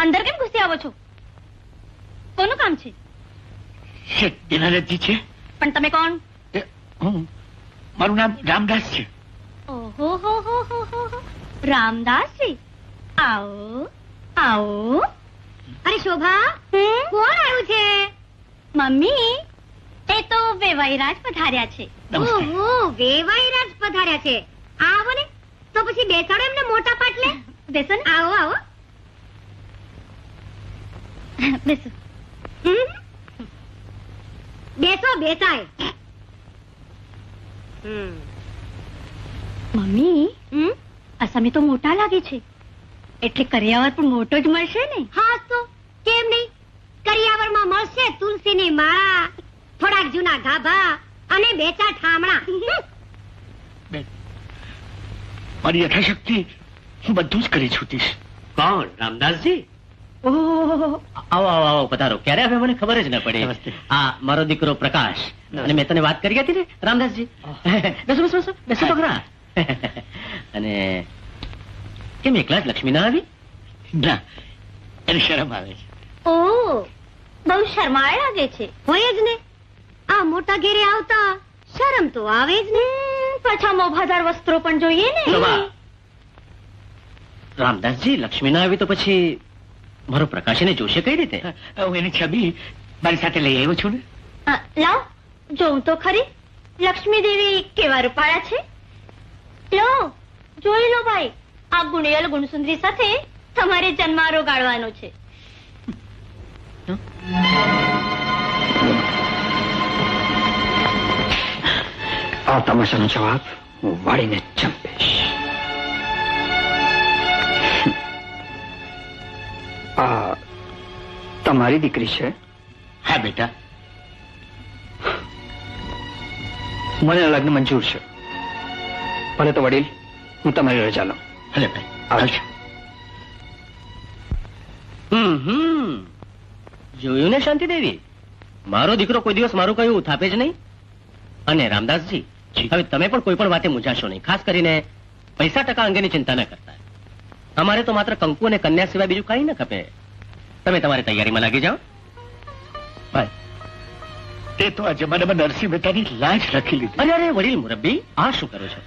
અંદર કેમ ઘૂસી આવો છો? કોનું કામ છે? છે. પણ તમે કોણ? હું મારું નામ રામદાસ છે. ઓહો હો હો હો હો હો. રામદાસજી આવો આવો. અરે શોભા કોણ આવ્યું છે? મમ્મી એ તો વેવાઈરાજ પધાર્યા છે. ઓહો વેવાઈરાજ પધાર્યા છે. આવો ને તો પછી બેસાડો એમને મોટા પાટલે. બેસો ને. આવો આવો. બેસો? બેસો બેસાય. મમ્મી સમય તો મોટા લાગે છે. એટલે કરિયાવર પણ મોટો જ મળશે ને? હા તો કેમ નહીં? કરિયાવરમાં મળશે તુલસીની માળા થોડાક જૂના ગાભા અને બે ચાર ઠામણા મારી યથાશક્તિ હું બધું જ કરી છૂટીશ. કોણ? રામદાસજી? આવો આવો આવો પધારો. ક્યારે આવે મને ખબર જ ન. પડી. આ મારો દીકરો પ્રકાશ. અને મેં તને વાત કરી હતી ને રામદાસજી? બેસો બેસો બેસો બેસો પકડા અને કેમ એકલા જ લક્ષ્મી ના આવી? ના એને શરમ આવે છે. ઓ બહુ શરમાય લાગે છે હોય જ ને? આ મોટા ઘેરે આવતા શરમ તો આવે જ ને? પાછા મોભાદાર વસ્ત્રો પણ જોઈએ ને? રામદાસજી લક્ષ્મી ના આવી તો પછી મારો પ્રકાશ એને જોશે કઈ રીતે? હું એની છબી મારી સાથે લઈ આવ્યો છું ને. લાવ જોઉં તો ખરી. લક્ષ્મી દેવી કેવા રૂપાળા છે? લો જોઈ લો ભાઈ આ ગુણિયલ ગુણસુંદરી સાથે તમારે જન્મારો ગાળવાનો છે. આ તમાશાનો જવાબ હું વાળીને ચંપીશ. તમારી દીકરી છે? હા બેટા. મને લગ્ન મંજૂર છે. ભલે તો વડીલ હું તમારી રજા લઉં. ભલે ભાઈ આવજો. હમ જોયું ને શાંતિ દેવી મારો દીકરો કોઈ દિવસ મારું કયું થાપે જ નહીં? અને રામદાસજી. હવે તમે પણ કોઈ પણ વાતે મૂંઝાશો નહીં. ખાસ કરીને પૈસા ટકા અંગેની ચિંતા ન કરતા. અમારે તો માત્ર કંકુ અને કન્યા સિવાય બીજું કઈ ન ખપે. તમે તમારી તૈયારીમાં લાગી જાઓ. ભાઈ તે તો આ જમાનામાં નરસિંહ મહેતાની લાજ રાખી લીધી. અરે અરે વડીલ મુરબ્બી આ શું કરો છો?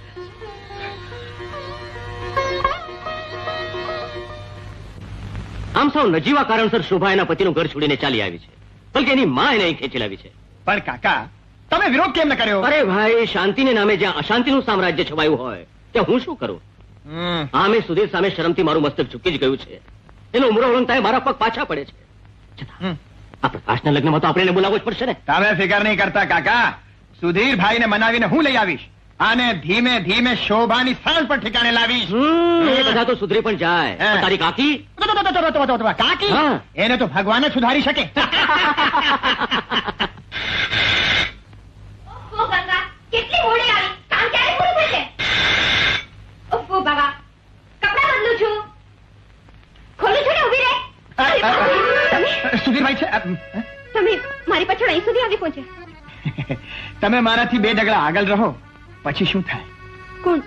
આમ સૌ નજીવા કારણસર શોભા એના પતિનું ઘર છોડીને ચાલી આવી છે. બલકે એની માં એને અહીં ખેંચી લાવી છે. પણ કાકા તમે વિરોધ કેમ ન કર્યો? અરે ભાઈ શાંતિને નામે જ્યાં અશાંતિનું સામ્રાજ્ય છવાયું હોય ત્યાં હું શું કરું? આમે મેં સુધીર સામે શરમથી મારું મસ્તક ઝૂકી જ ગયું છે. એનો ઉમરો ઓળંગતા મારા પગ પાછા પડે છે. આ પ્રકાશના લગ્નમાં તો આપણે બોલાવવો જ પડશે ને. તમે ફિકર નહીં કરતા કાકા. સુધીર ભાઈને મનાવીને હું લઈ આવીશ. અને ધીમે ધીમે શોભાની સાલ પર ઠેકાણે લાવીશ. એ બધા તો સુધરી પણ જાય. હે. તારી કાકી? કાકી? એને તો ભગવાન સુધારી શકે. કેટલી મોડી આવી કામ ક્યારે પૂરું થશે ઓહો બાબા કપડા બદલું છું ખોલું છું ને ઊભી રહે અરે બાપરે, તમે સુધીરભાઈ છે અ, તમે મારી પાછળ અહીં સુધી આવી પહોંચ્યા. તમે મારાથી બે ડગલા આગળ રહો પછી શું થાય? કોણ?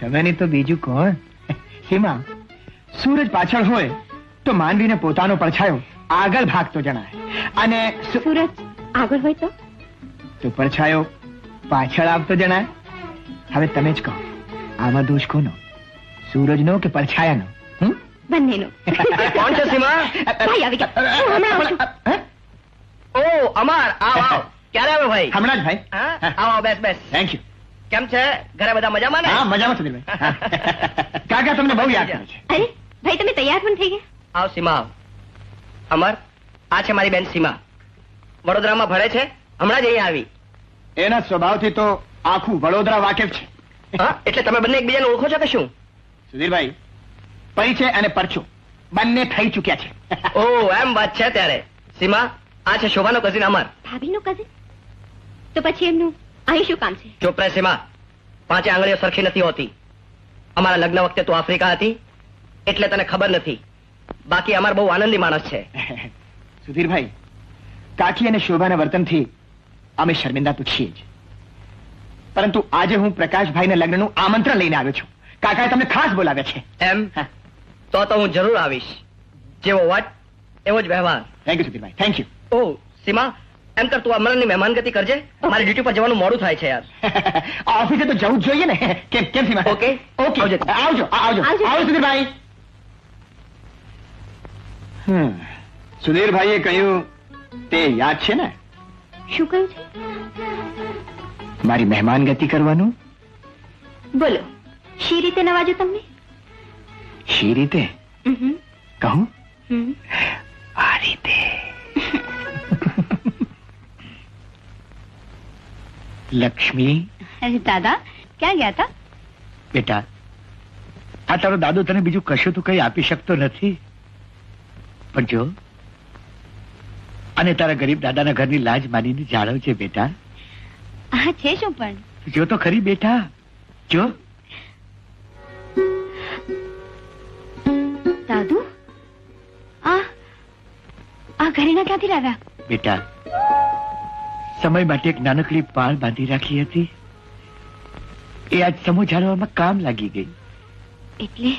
તમે નહીં તો બીજું કોણ? સીમા સૂરજ પાછળ હોય તો માનવીને પોતાનો પડછાયો આગળ ભાગતો જણાય. અને સૂરજ આગળ હોય તો? તો પડછાયો પાછળ આવતો જણાય. હવે તમે જ કહો આમાં દોષ કોનો? સૂરજનો કે પડછાયાનો? બંનેનો કોણ છે સીમા ભાઈ આવી ગયા હું હમણાં આવું છું હે? ઓ અમાર આવ આવ ક્યારે આવ્યો ભાઈ હમણાં જ ભાઈ આવો આવો, બેસ બેસ થેન્ક યુ કેમ છે ઘરે બધા મજામાં ને હા મજામાં સુધીરભાઈ કાકા તમને બહુ યાદ કરે છે અરે ભાઈ તમે તૈયાર પણ થઈ ગયા આવ સીમા આવ અમર આ છે મારી બેન સીમા વડોદરામાં ભણે છે હમણાં જ અહીં આવી એના સ્વભાવથી તો આખું વડોદરા વાકેફ છે હા એટલે તમે બંને એકબીજાને ઓળખો છો કે શું સુધીરભાઈ પરિચય અને પરચો. બંને થઈ ચૂક્યા છે. ઓ એમ વાત છે ત્યારે. સીમા આ છે શોભાનો કઝિન અમર. ભાભીનો કઝિન તો પછી એમનું અહીં શું કામ છે? ચૂપ રહે સીમા. પાંચે આંગળીઓ સરખી નથી હોતી. અમારા લગ્ન વખતે તું આફ્રિકા હતી એટલે તને ખબર નથી. બાકી અમાર બહુ આનંદી માણસ છે. સુધીરભાઈ કાકી અને શોભાના વર્તનથી અમે શર્મિંદા તો છીએ જ. પરંતુ આજે હું પ્રકાશભાઈના લગ્નનું આમંત્રણ લઈને આવ્યો છું. કાકાએ તમને ખાસ બોલાવ્યા છે. એમ? તો તો હું જરૂર આવીશ. જેવો વાત એવો જ વ્યવહાર. થેન્ક યુ સુધીરભાઈ. થેન્ક યુ ઓ સીમા એમ કર તું અમરનની મહેમાનગતિ કરજે. મારી ડ્યુટી પર જવાનું મોડું થાય છે યાર. ઓફિસે તો જવું જ જોઈએ ને. કેમ કેમ સીમા? ઓકે. ઓકે. આવજો. આવજો આવજો. આવજો. સુધીરભાઈ. હમ સુધીરભાઈએ કહ્યું તે યાદ છે ને? શું કહ્યું છે? મારી મહેમાન ગતિ કરવાનું? બોલો શી રીતે નવાજો તમને? શી રીતે? કહું? આ રીતે. લક્ષ્મી. અરે દાદા ક્યાં ગયા હતા? બેટા આ તારો દાદો તને બીજું કશું તો કઈ આપી શકતો નથી. પણ જો અને તારા ગરીબ દાદાના ઘરની લાજ માનીને જાળવજે બેટા. હા છે શું પણ? જો તો ખરી બેટા. જો. ઘરેણા ક્યાંથી લાવ્યા? બેટા સમય માટે એક નાનકડી પાળ બાંધી રાખી હતી. એ આજ સમૂહ જાળવવામાં કામ લાગી ગઈ. એટલે?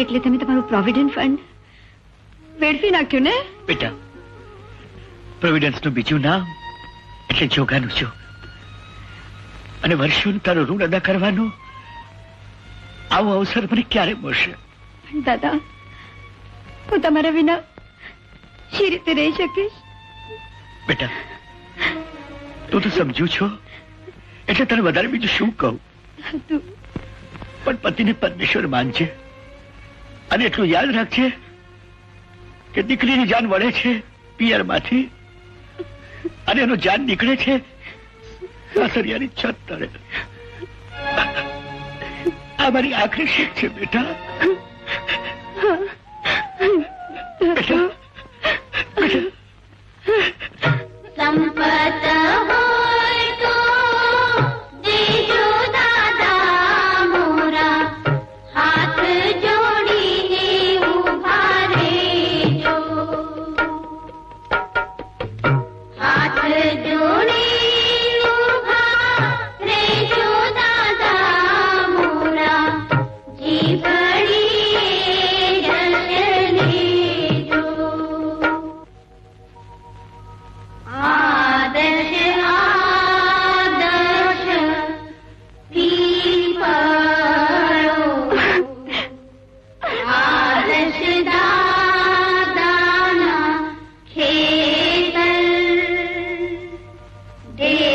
એટલે તમે તમારું પ્રોવિડન્ટ ફંડ વેડફી નાખ્યું ને? બેટા પ્રોવિડન્સનું બીજું નામ એટલે જોગાનું છું. અને વર્ષોનું તારું ઋણ અદા કરવાનું આવો અવસર મને ક્યારે મળશે? દાદા હું તમારા વિના શી રીતે રહી શકીશ. બેટા તું તો સમજુ છો? એટલે તને વધારે બીજું શું કહું? પણ પતિને પરમેશ્વર માનજે. અને એટલું યાદ રાખજે કે દીકરીની જાન વળે છે પિયરમાંથી અને એનો જાન નીકળે છે સાસરિયાની છત તળે. આ મારી આખરી શીખ છે બેટા. બેટા day.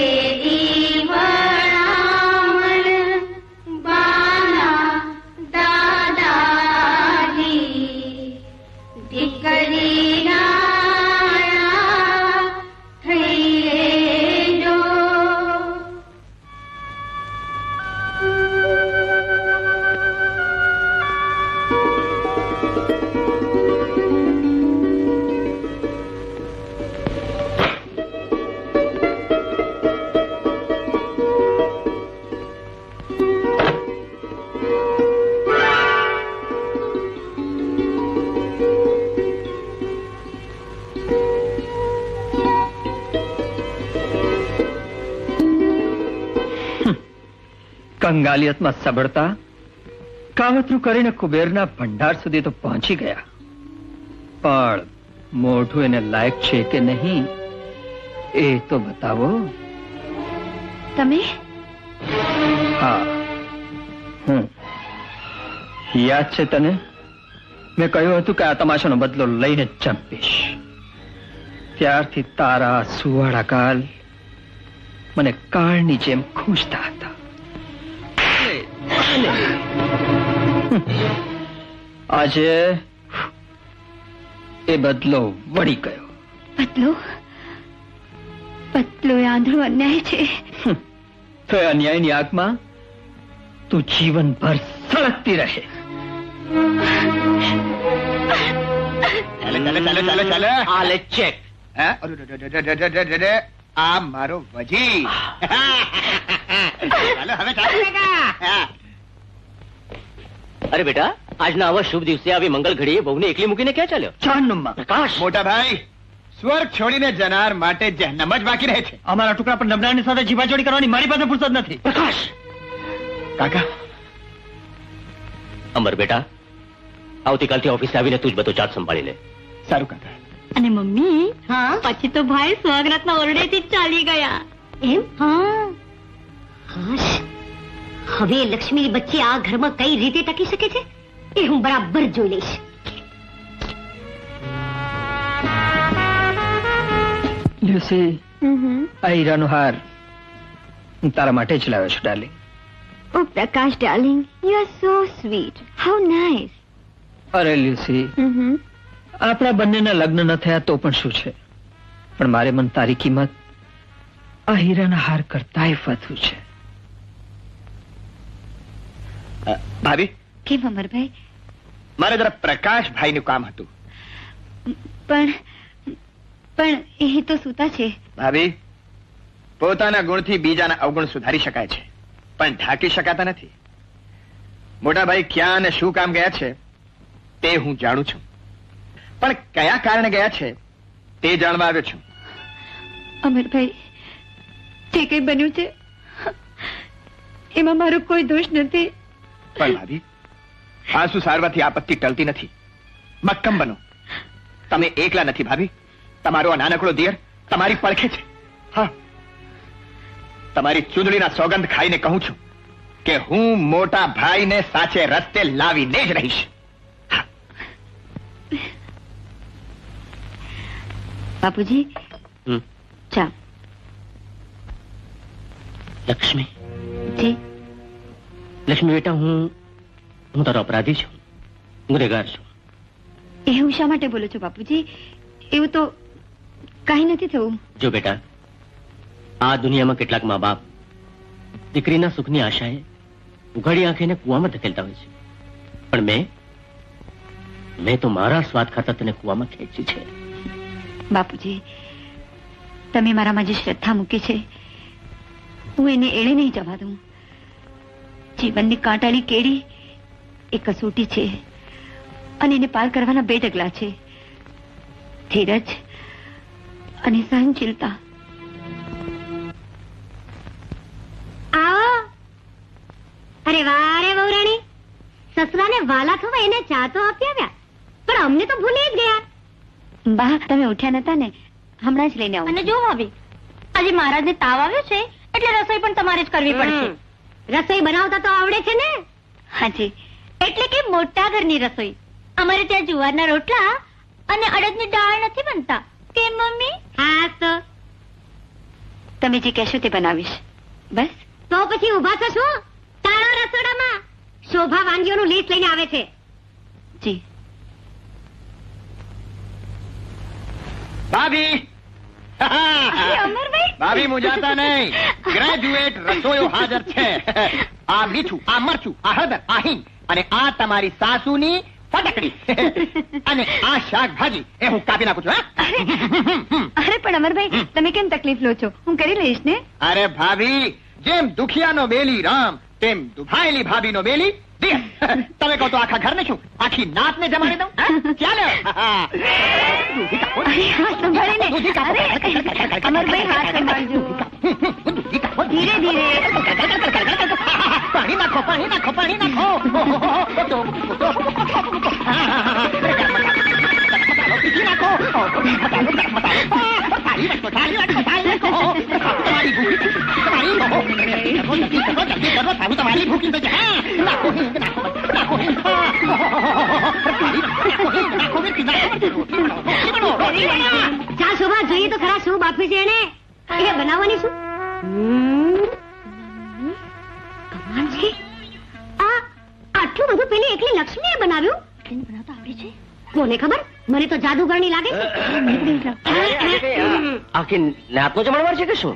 કંગાલિયતમાં સબળતા કાવતરું કરીને કુબેરના ભંડાર સુધી તો પહોંચી ગયા. પણ મોઢું એને લાયક છે કે નહીં એ તો બતાવો. તમે? હા હમ યાદ છે તને? મેં કહ્યું હતું કે આ તમાશાનો બદલો લઈને ચંપીશ ત્યારથી તારા સુવાળા કાલ મને કાળની જેમ ખૂંચતા આજે એ બદલો વળી ગયો. બદલો? બદલો એ આંધળો અન્યાય છે. તો એ અન્યાયની આગમાં તું જીવનભર સળગતી રહે. ચાલો ચાલો ચાલો આ મારો વજી હવે અરે બેટા આજના આવા શુભ દિવસે આવી મંગલ ઘડીએ બહુને એકલી મૂકીને ક્યાં ચાલ્યો? ચાંદનુમમાં પ્રકાશ! મોટા ભાઈ સ્વર્ગ છોડીને જનાર માટે જહન્નમ જ બાકી રહે છે. અમારા ટુકડા પર નબળાની સાથે જીવાજોડી કરવાની મારી પાસે ફુરસદ નથી. પ્રકાશ! કાકા. અમર બેટા આવતીકાલથી ઓફિસે આવીને તું જ બધો ચાર્જ સંભાળી લે. સારું કાકા. અને મમ્મી હા? પછી તો ભાઈ સ્વર્ગરત્ન ઓરડેથી જ ચાલી ગયા. એમ? હા. હાશ. હવે લક્ષ્મીની બચ્ચી આ ઘરમાં કઈ રીતે ટકી શકે છે? એ હું બરાબર જોઈ લઈશ. લ્યુસી આ હીરાનો હાર હું તારા માટે જ લાવ્યો છું darling. O Prakash darling you are so sweet how nice અરે લ્યુસી આપણા બંનેના લગ્ન ન થયા તો પણ શું છે? પણ મારે મન તારી કિંમત આ હીરાના હાર કરતાય વધુ છે. ભાભી? કેમ અમરભાઈ? મારે જરા પ્રકાશભાઈ નું કામ હતું. પણ પણ એ તો સૂતા છે. ભાભી પોતાના ગુણથી બીજાના અવગુણ સુધારી શકાય છે પણ ઢાંકી શકાતા નથી. મોટા ભાઈ ક્યાં અને શું કામ ગયા છે તે હું જાણું છું. પણ કયા કારણે ગયા છે તે જાણવા આવ્યો છું. અમરભાઈ જે કઈ બન્યું છે એમાં મારો કોઈ દોષ નથી. પણ ભાભી આંસુ સારવાથી આપત્તિ ટળતી નથી. મક્કમ બનો. તમે એકલા નથી ભાભી. તમારો આ નાનકડો દિયર તમારી પડખે છે. હા. તમારી ચૂંદડીના સોગંધ ખાઈને કહું છું કે હું મોટા ભાઈને સાચે રસ્તે લાવીને જ રહીશ. બાપુજી? ચા. લક્ષ્મી. જી. લક્ષ્મી બેટા હું હું તારો અપરાધી છું. ગુનેગાર છું. એવું શા માટે બોલો છો બાપુજી? એવું તો કઈ નથી થયું જો બેટા આ દુનિયામાં કેટલાક મા બાપ દીકરીના સુખની આશાએ ઉઘાડી આંખીને કુવામાં ધકેલતા હોય છે. પણ મેં મેં તો મારા સ્વાદ ખાતર તને કુવામાં ખેંચી છે. બાપુજી તમે મારામાં જે શ્રદ્ધા મૂકી છે હું એને એળે નહીં જવા દઉં. જીવનની કાંટાળી કેડી એ કસોટી છે અને એને પાર કરવાના બે ડગલા છે. ધીરજ અને સહનશીલતા. આવો. અરે વારે વહુરાણી. સસરાને વાલા થવા એને ચા તો આપી આવ્યા. પણ અમને તો ભૂલી જ ગયા. બા તમે ઉઠ્યા નતા ને? હમણાં જ લઈને આવો. અને જો હવે આજે મહારાજને તાવ આવ્યો છે એટલે રસોઈ પણ તમારે જ કરવી પડશે. રસોઈ બનાવતા તો આવડે છે ને? હાજી. એટલે કે મોટા ઘરની રસોઈ. અમારે ત્યાં જુવારના રોટલા અને અડદની દાળ નથી બનતા. કે મમ્મી? હા તો? તમે જે કહેશો તે બનાવીશ. બસ? તો પછી ઊભા થશો? તારા રસોડામાં શોભા વાનગીઓનું લિસ્ટ લઈને આવે છે. જી. ભાભી! ભાભી મુજાતા નહીં. ગ્રેજ્યુએટ રસોયો હાજર છે. આ મીઠું આ મરચું આ હળદર આ હિંગ. અને આ તમારી સાસુની ફટકડી. અને આ શાકભાજી. એ હું કાપી નાખું છું અરે પણ અમરભાઈ તમે કેમ તકલીફ લો છો? હું કરી લઈશ ને? અરે ભાભી જેમ દુખિયાનો બેલી રામ તેમ દુભાયેલી ભાભીનો બેલી. તમે કહો તો આખા ઘરને શું? આખી નાતને જમાડી દઉં? ચાલો. ધીરે ધીરે. પાણી નાખો પાણી નાખો પાણી નાખો. નાખો. તમારી કરો, જલ્દી કરો, જલ્દી કરો, તમારી ભૂખી હા, નાખો હિંગ, નાખો, નાખો હિંગ. ચા શોભા જોઈએ તો ખરા શું બાફી છે એને એ બનાવવાની શું આ આટલું બધું પેલી એકલી લક્ષ્મીએ બનાવ્યું તેને બનાવતા આવડે છે કોને ખબર મને તો જાદુગરની લાગે છે આખી નાતનો જમણવાર છે કે શું?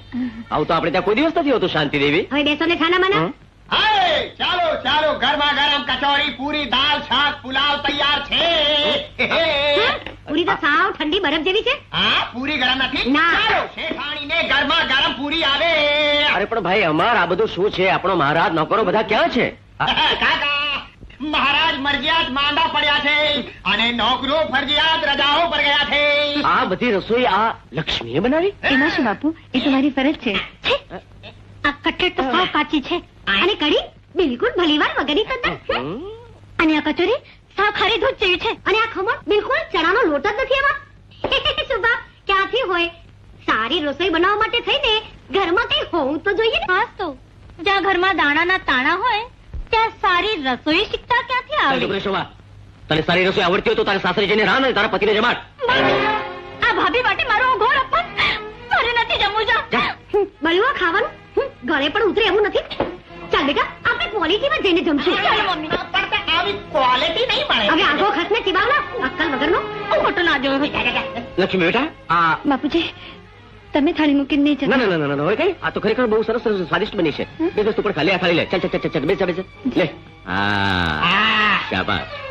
આવું તો આપણે ત્યાં કોઈ દિવસ નથી હોતું શાંતિ દેવી. હવે બેસો ને ખાના માના હાય, ચાલો ચાલો ગરમા ગરમ કચોરી પૂરી દાળ શાક પુલાવ તૈયાર છે? પૂરી તો સાવ ઠંડી બરફ જેવી છે? હા પૂરી ગરમ નથી? ચાલો શેઠાણી ને ગરમા ગરમ પૂરી આવે. અરે પણ ભાઈ અમાર આ બધું શું છે? આપણો મહારાજ નોકરો બધા ક્યાં છે? કાકા મહારાજ મરજિયાત માંદા પડ્યા છે અને નોકરો ફરજિયાત રજાઓ પર ગયા છે. આ બધી રસોઈ આ લક્ષ્મીએ બનાવી? એમાં શું બાપુ એ તમારી ફરજ છે. આ કટલેટ તો સાવ કાચી છે. અને કઢી બિલકુલ ભલીવાર વગરની કરતા અને આ કચોરી સાવ ખરી દૂધ જેવી છે. અને આ ખમણ બિલકુલ ચણાનો લોટ જ નથી એમાં સુભા ક્યાંથી હોય? સારી રસોઈ બનાવવા માટે થઈને ઘરમાં કઈ હોવું તો જોઈએ ને? તો. જ્યાં ઘરમાં દાણાના તાણા હોય ત્યાં સારી રસોઈ શીખતા ક્યાંથી ચાલ શોભા તને સારી રસોઈ આવડતી હોય તો તારે સાસરી જઈને રાહ ને તારા પતિને જમાડ. આ ભાભી માટે મારો ઘોર અપમાન? મારે નથી જમવું જા. બળ્યું ખાવાનું? ઘરે પણ ઉતરે એવું નથી? ચાલ બેટા આપણે ક્વોલિટીમાં જઈને જમશું. ચાલ મમ્મી આવી ક્વોલિટી નહીં મળે. હવે આગો ખસને ચીબાવના અક્કલ વગરનો. ખોટો ના જોયો. લક્ષ્મી બેટા આ બાપુજી તમે થાળી મૂકીને નહીં ના જતા ના ના ના હવે કઈ? આ તો ખરેખર બહુ સરસ સરસ સ્વાદિષ્ટ બની છે. બે દોસ્ત પણ ખાલી આ ખાલી લે. ચાલ ચાલ ચાલ ચાલ બેસા બેસા. લે. હા. આ શાબાશ.